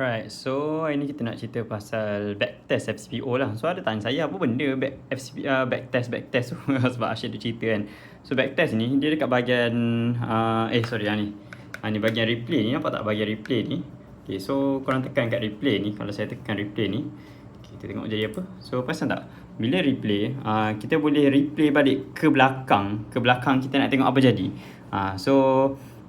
Alright, so hari ni kita nak cerita pasal backtest FCPO lah. So ada tanya saya apa benda back, FCP, uh, backtest, backtest tu sebab Asyik tu cerita kan. So backtest ni dia dekat bahagian, uh, eh sorry yang ni. Ha, ni bahagian replay ni, nampak tak bahagian replay ni? Okay, so korang tekan kat replay ni, kalau saya tekan replay ni. Kita tengok jadi apa. So perasan tak? Bila replay, uh, kita boleh replay balik ke belakang. Ke belakang kita nak tengok apa jadi. Uh, so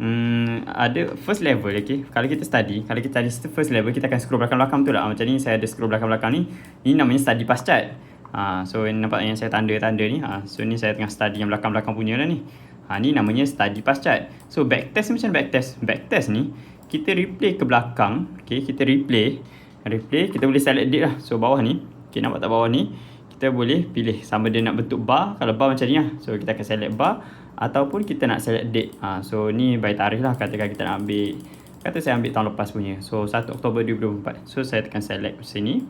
Hmm, ada first level okay. Kalau kita study, kalau kita study first level kita akan scroll belakang-belakang betul tak? Macam ni saya ada scroll belakang-belakang ni. Ini namanya study past chart. Ha, so nampak yang saya tanda-tanda ni. Ha, so ni saya tengah study yang belakang-belakang punya lah ni. Ha, ni namanya study past chart. So backtest macam backtest. Backtest ni kita replay ke belakang. Okay, kita replay. Replay, kita boleh select date lah. So bawah ni, okay, nampak tak bawah ni? Kita boleh pilih sama dia nak bentuk bar. Kalau bar macam ni lah. So kita akan select bar ataupun kita nak select date. Ha, so ni by tarikh lah katakan kita nak ambil kata saya ambil tahun lepas punya. So 1 Oktober 2024. So saya tekan select sini.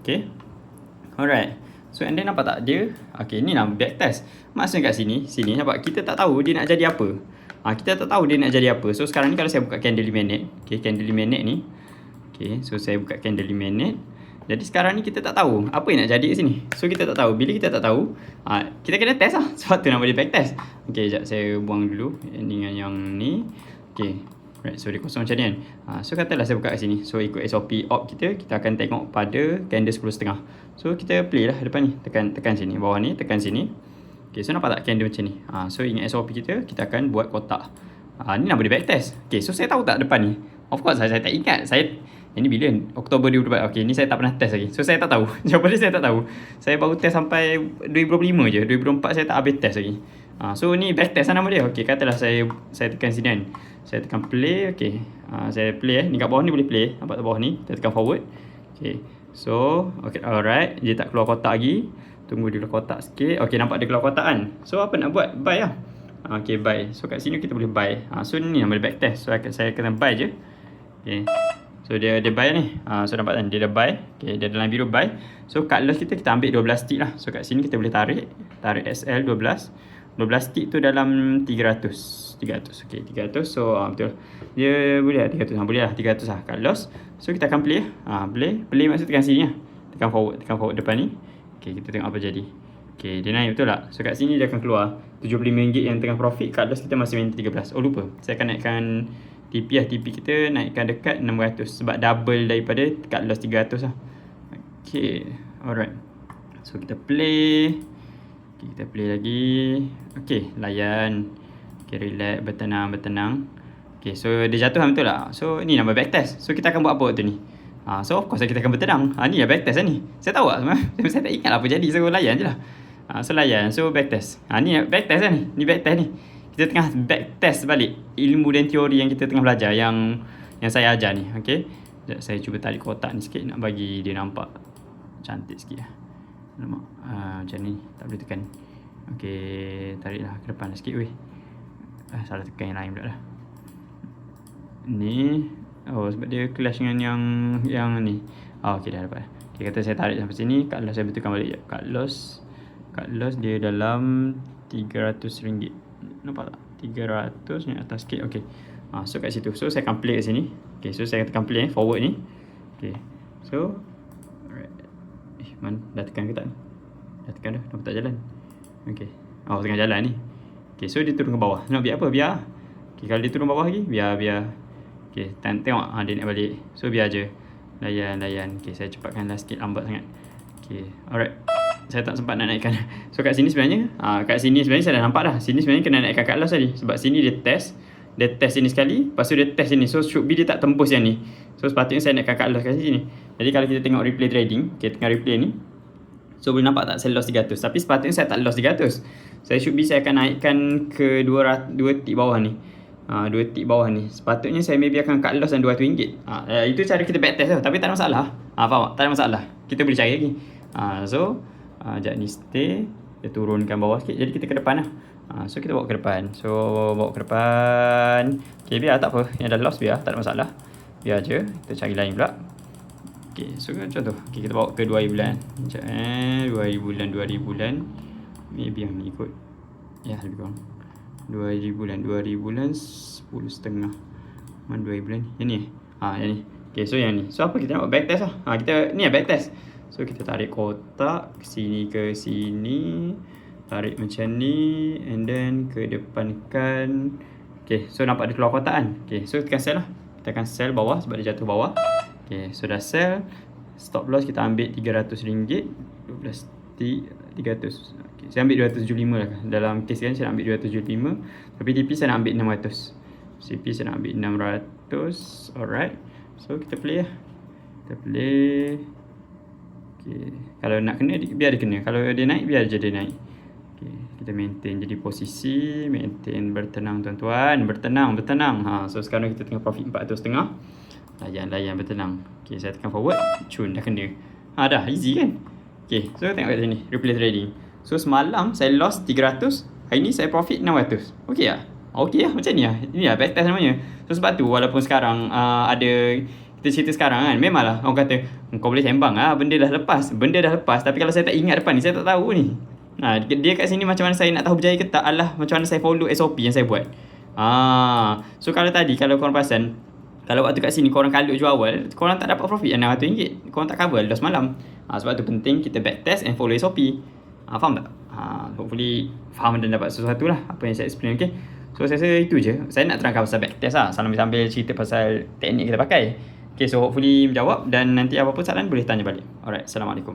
Okay. Alright. So and then nampak tak dia? Okay ni nama back test. Maksudnya kat sini, sini nampak kita tak tahu dia nak jadi apa. Ha, kita tak tahu dia nak jadi apa. So sekarang ni kalau saya buka candle minute. Okay candle minute ni. Okay so saya buka candle minute. Jadi sekarang ni kita tak tahu apa yang nak jadi kat sini. So kita tak tahu. Bila kita tak tahu, uh, kita kena test lah. Sebab tu nama dia back test. Okay, sekejap saya buang dulu dengan yang ni. Okay. Right, so dia kosong macam ni kan. Uh, so katalah saya buka kat sini. So ikut SOP op kita, kita akan tengok pada candle 10.5. So kita play lah depan ni. Tekan tekan sini. Bawah ni, tekan sini. Okay, so nampak tak candle macam ni. Uh, so ingat SOP kita, kita akan buat kotak. Uh, ni nama dia back test. Okay, so saya tahu tak depan ni? Of course, saya, saya tak ingat. Saya ini bila? Oktober 2024. Okey, ni saya tak pernah test lagi. So saya tak tahu. Jawapan dia saya tak tahu. Saya baru test sampai 2025 je. 2024 saya tak habis test lagi. Ha, so ni back test lah nama dia. Okey, katalah saya saya tekan sini kan. Saya tekan play. Okey. Ha, saya play eh. Ni kat bawah ni boleh play. Nampak tak bawah ni? Kita tekan forward. Okey. So, okay, alright. Dia tak keluar kotak lagi. Tunggu dia keluar kotak sikit. Okey, nampak dia keluar kotak kan. So apa nak buat? Buy lah. Okey, buy. So kat sini kita boleh buy. Ha, so ni nama dia back test. So saya kena buy je. Okey. So dia dia buy ni. Ha, so nampak kan dia dah buy. Okay, dia dalam biru buy. So kat loss kita kita ambil 12 tick lah. So kat sini kita boleh tarik. Tarik SL 12. 12 tick tu dalam 300. 300. Okay 300. So ha, betul. Dia boleh lah 300. Ha, boleh lah 300 lah kat loss. So kita akan play. Ha, play. Play maksud tekan sini lah. Tekan forward. Tekan forward depan ni. Okay kita tengok apa jadi. Okay dia naik betul tak? So kat sini dia akan keluar RM75 yang tengah profit. Kat loss kita masih minta 13. Oh lupa. Saya akan naikkan TP lah TP kita naikkan dekat 600 sebab double daripada kat loss 300 lah. Okay Alright. So kita play. Okay, Kita play lagi. Okay layan. Okay relax bertenang bertenang. Okay so dia jatuh lah betul lah So ni nama backtest So kita akan buat apa waktu ni? Ha, So of course kita akan bertenang. Ha, Ni lah backtest lah ni. Saya tahu lah sebenarnya Saya tak ingat lah apa jadi. So layan je lah. Ha, So layan. So backtest ha, Ni backtest lah ni. Ni backtest ni kita tengah back test balik ilmu dan teori yang kita tengah belajar yang yang saya ajar ni okey? Sekejap saya cuba tarik kotak ni sikit nak bagi dia nampak cantik sikit lah. Alamak, ha, macam ni. Tak boleh tekan. Okey tariklah ke depan sikit weh. Ah, salah tekan yang lain pula lah. Ni oh sebab dia clash dengan yang yang ni. Oh, okey dah dapat okey kata saya tarik sampai sini. Kat loss saya betulkan balik. Kat loss kat loss dia dalam 300 ringgit nampak tak? 300 ni atas sikit. Okey. Ha, so kat situ. So saya akan play kat sini. Okey so saya akan play eh, forward ni. Okey. So alright. Eh man dah tekan ke tak dah tekan dah nampak tak jalan? Okey. Oh tengah jalan ni. Okey so dia turun ke bawah. Nak biar apa? Biar. Okey kalau dia turun bawah lagi biar biar. Okey tengok. Ha, dia naik balik. So biar je. Layan layan. Okey saya cepatkanlah sikit lambat sangat. Okey alright saya tak sempat nak naikkan. So kat sini sebenarnya uh, Kat sini sebenarnya saya dah nampak dah. Sini sebenarnya kena naikkan kat loss tadi. Sebab sini dia test Dia test sini sekali Lepas tu dia test sini So should be dia tak tembus yang ni. So sepatutnya saya naikkan kat loss kat sini. Jadi kalau kita tengok replay trading Okay tengah replay ni So boleh nampak tak saya loss 300 Tapi sepatutnya saya tak loss 300 Saya should be saya akan naikkan ke 200, 2 tick bawah ni. Ha, dua tick bawah ni. Sepatutnya saya maybe akan cut loss dan RM200 ha, Itu cara kita back test lah Tapi tak ada masalah. Ha, Faham tak? Tak ada masalah. Kita boleh cari lagi. Ha, So uh, Sekejap ni stay Dia turunkan bawah sikit Jadi kita ke depan lah. Uh, So kita bawa ke depan. So bawa ke depan. Okay biar tak apa. Yang dah lost biar Tak ada masalah. Biar je Kita cari lain pula. Okay so macam tu. Okay kita bawa ke 2000 bulan. Sekejap eh 2000 bulan 2000 bulan. Maybe yang ni ikut Ya lebih kurang. 2000 bulan 2000 bulan 10 setengah. Mana 2000 bulan Yang ni eh? Ha yang ni. Okay, so yang ni. So, apa kita nak buat? Backtest lah. Ha, kita, ni lah backtest. So, kita tarik kotak. Sini ke sini. Tarik macam ni. And then, ke depankan. Okay, so nampak dia keluar kotak kan? Okay, so tekan sell lah. Tekan sell bawah sebab dia jatuh bawah. Okay, so dah sell. Stop loss kita ambil RM300. 12 T 300. Okay, saya ambil 275 lah. Dalam case kan saya nak ambil 275. Tapi TP saya nak ambil 600. CP saya nak ambil 600. Alright. So kita play lah. Kita play. Okay. Kalau nak kena biar dia kena. Kalau dia naik biar je dia naik. Okay. Kita maintain jadi posisi, maintain bertenang tuan-tuan, bertenang, bertenang. Ha, so sekarang kita tengah profit 400.5. Layan, layan bertenang. Okay, saya tekan forward. Cun dah kena. Ha dah, easy kan? Okay, so tengok kat sini. Replay trading. So semalam saya lost 300. Hari ni saya profit 600. Okay lah? Okay lah macam ni lah. Ini lah backtest namanya. So sebab tu walaupun sekarang uh, ada kita cerita sekarang kan Memanglah orang kata Kau boleh sembang lah Benda dah lepas Benda dah lepas. Tapi kalau saya tak ingat depan ni Saya tak tahu ni. Ha, Dia kat sini macam mana saya nak tahu berjaya ke tak Alah macam mana saya follow SOP yang saya buat. Ha, So kalau tadi Kalau korang perasan Kalau waktu kat sini Korang kalut jual awal Korang tak dapat profit yang RM600 Korang tak cover Loss malam. Ha, Sebab tu penting Kita backtest And follow SOP ha, Faham tak? Ha, hopefully Faham dan dapat sesuatu lah Apa yang saya explain okay So saya rasa itu je. Saya nak terangkan pasal backtest lah Sambil-sambil cerita pasal Teknik kita pakai Okay, so hopefully menjawab dan nanti apa-apa soalan boleh tanya balik. Alright, Assalamualaikum.